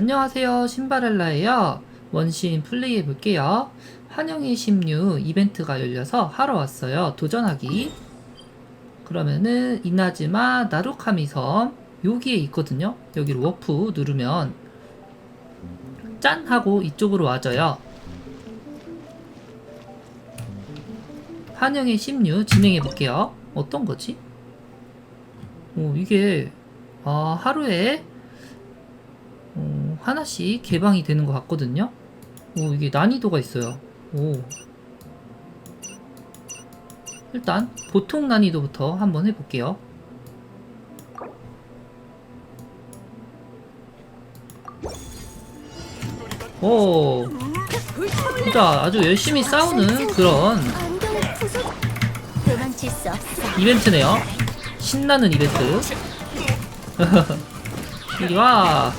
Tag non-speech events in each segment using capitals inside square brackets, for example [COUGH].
안녕하세요. 신바렐라예요. 원신 플레이 해볼게요. 환영의 심유 이벤트가 열려서 하러 왔어요. 도전하기. 그러면은 이나즈마 나루카미 섬 여기에 있거든요. 여기로 워프 누르면 짠 하고 이쪽으로 와져요. 환영의 심유 진행해 볼게요. 어떤 거지? 오 이게 아 하루에 어, 하나씩 개방이 되는 것 같거든요. 오, 이게 난이도가 있어요. 오. 일단 보통 난이도부터 한번 해볼게요. 오, 진짜 아주 열심히 싸우는 그런 이벤트네요. 신나는 이벤트. [LAUGHS] 이리 와.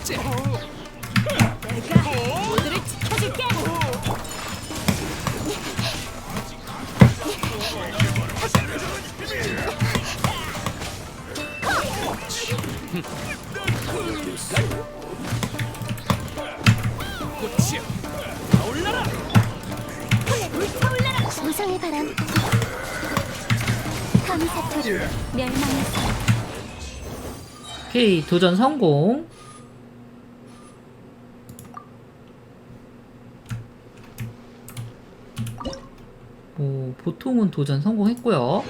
오케이, 도전 성공. 오, 보통은 도전 성공했고요.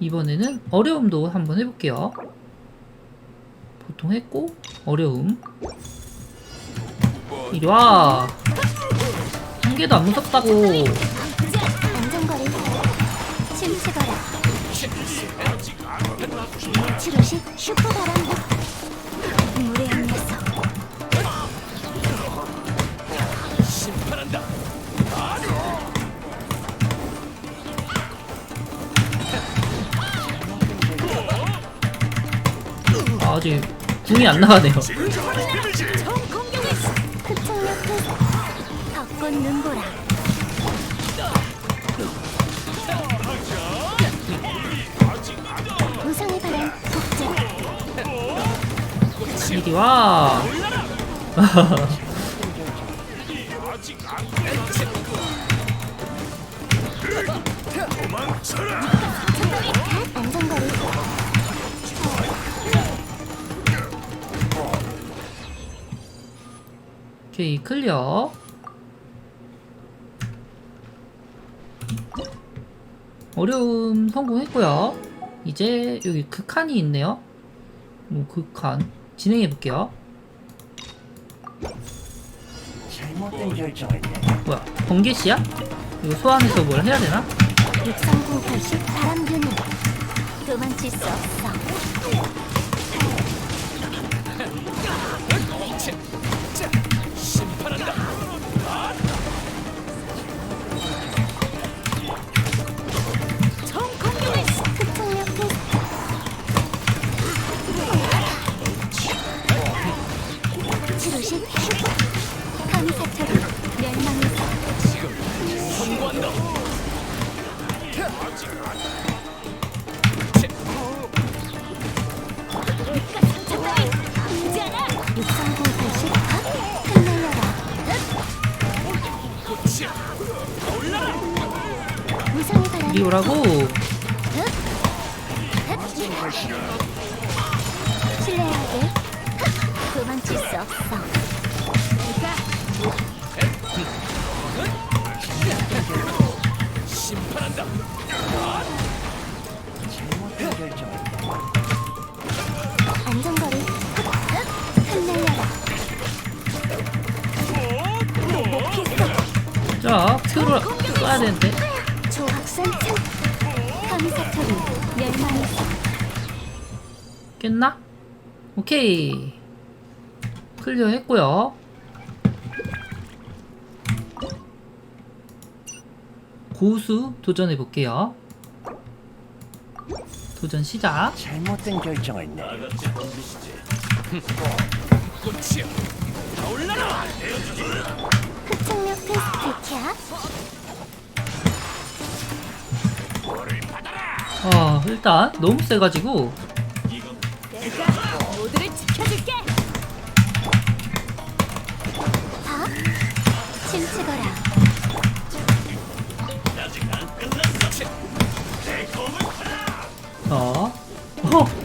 이번에는 어려움도 한번 해볼게요. 보통 했고, 어려움. 이리 와. 한 개도 안 무섭다고. 아, 아직 궁이 안 나가네요. 이리 와. [LAUGHS] 오케이, 클리어. 어려움 성공했고요. 이제 여기 극한이 있네요. 뭐 극한 진행해 볼게요. 잘못된 결정했네. 뭐야, 번개씨야? 이거 소환해서 뭘 해야 되나? 6308 바람 유닛 도망칠 수 없어 감사처리 멸망의 육상공 80 흩날려라 무상의 바람 이리 오라고. 신뢰하게 도망칠 수 없어 자, 큐를 쏴야 되는데. 깼나? 오케이. 클리어 했고요. 고수 도전해 볼게요. 도전 시작. 잘못된 결정했네. [LAUGHS] 흡착력 테스트 캬 아 일단 너무 세가지고. 모두를 지켜줄게! 봐 춤추거라. 자 어.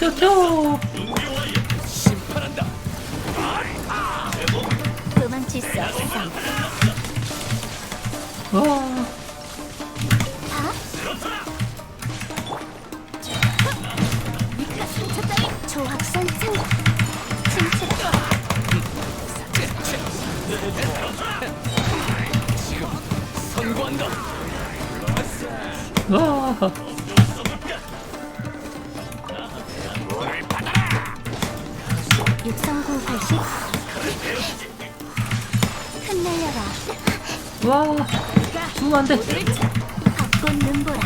흩날려라. 튀어 도망칠 수 없어. 와. 조합선 승. 춤추라. 와. 육성공 발식. 흩날려라. 와. 죽으면 안 돼. 벚꽃 눈보라.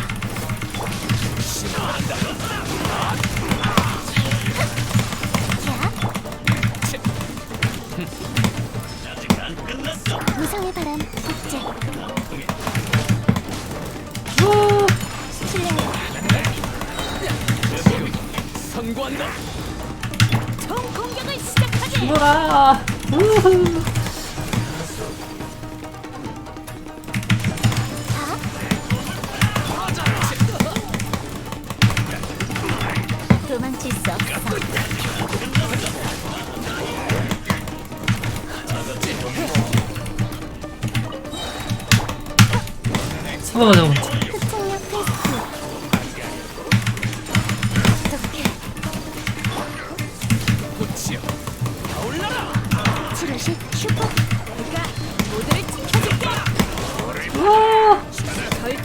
야. 무성의 바람 복제 와. 실례야 총 공격을 시작하게 죽어라. 우후. 도망칠 수 없어 잠깐만 잠깐만.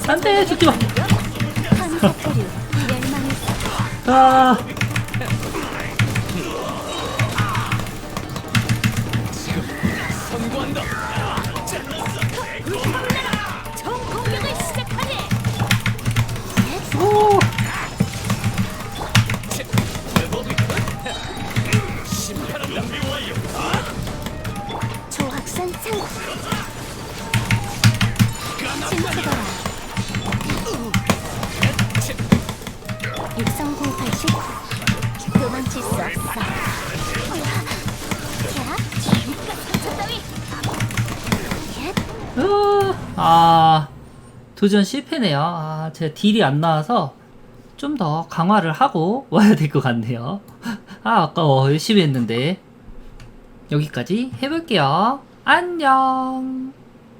안돼 죽지 마. 아. 조학산 상 침투거 라 육성공 발식 도망칠 수 없어 아 도전 실패네요. 아, 제 딜이 안 나와서 좀 더 강화를 하고 [LAUGHS] 와야 될 것 같네요. [LAUGHS] 아, 아까워. 열심히 했는데. 여기까지 해볼게요. 안녕.